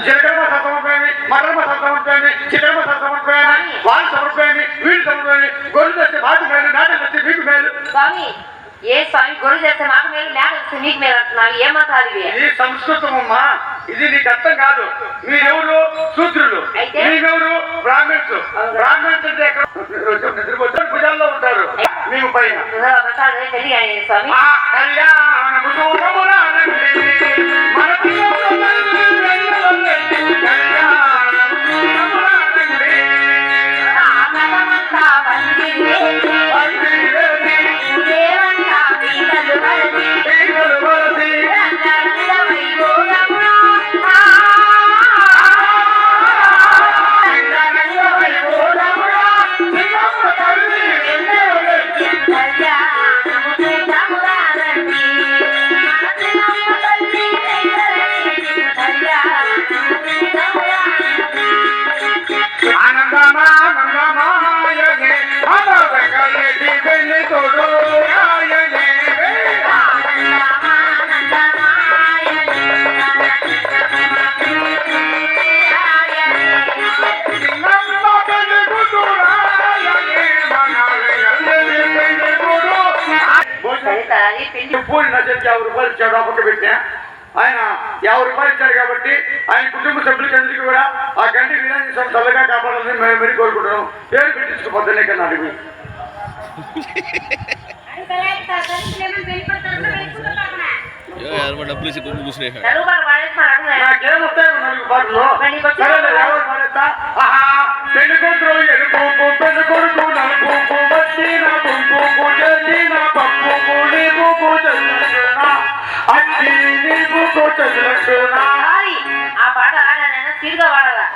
జీలకర్ర మసాలా సమర్పయామి మటన్ మసాలా సమర్పయామి చికెన్ మసాలా సమర్పయామి వాళ్ళు సమర్పయామి వీళ్ళు సమర్పయామి గొర్రెలు తెస్తే మాకు మేలు నాటలు తెస్తే మీకు మేలు స్వామి ఏ స్వామి గొడవ చేస్తే మాకు మేలు మేక చేస్తే నీకు మేలు అంటున్నావు ఏ మతాలు ఇవి ఇది సంస్కృతం అమ్మా ఇది నీకు అర్థం కాదు మీరెవరు శూద్రులు? మీరెవరు బ్రాహ్మణ్స్ బ్రాహ్మణ్స్ అంటే ఎక్కడ నిద్రపోతే భుజాల్లో ఉంటారు మేము పైన మతాలు ఫోన్ నజర్ యాభై రూపాయలు ఇచ్చాడు అప్పట్లో పెట్టా ఆయన యాభై రూపాయలు ఇచ్చారు కాబట్టి ఆయన కుటుంబ సభ్యులకి కూడా ఆ గంట వినాయక స్వామి చల్లగా కాపాడాలని మేము మరి కోరుకుంటున్నాం పేరు పెట్టించుకోపోద్దులే కన్నా అడిగి డబ్బులు ఇచ్చి గుమ్ము కూర్చున్నాయి నాకేం వస్తాయి నాలుగు పాటలు సరే ఎవరు పాడేస్తా పెళ్లి కూతురు ఎరుపు పెళ్లి కొడుకు నలుపు వచ్చి ఆ పాట ఆడానైనా తిరిగా వాడదా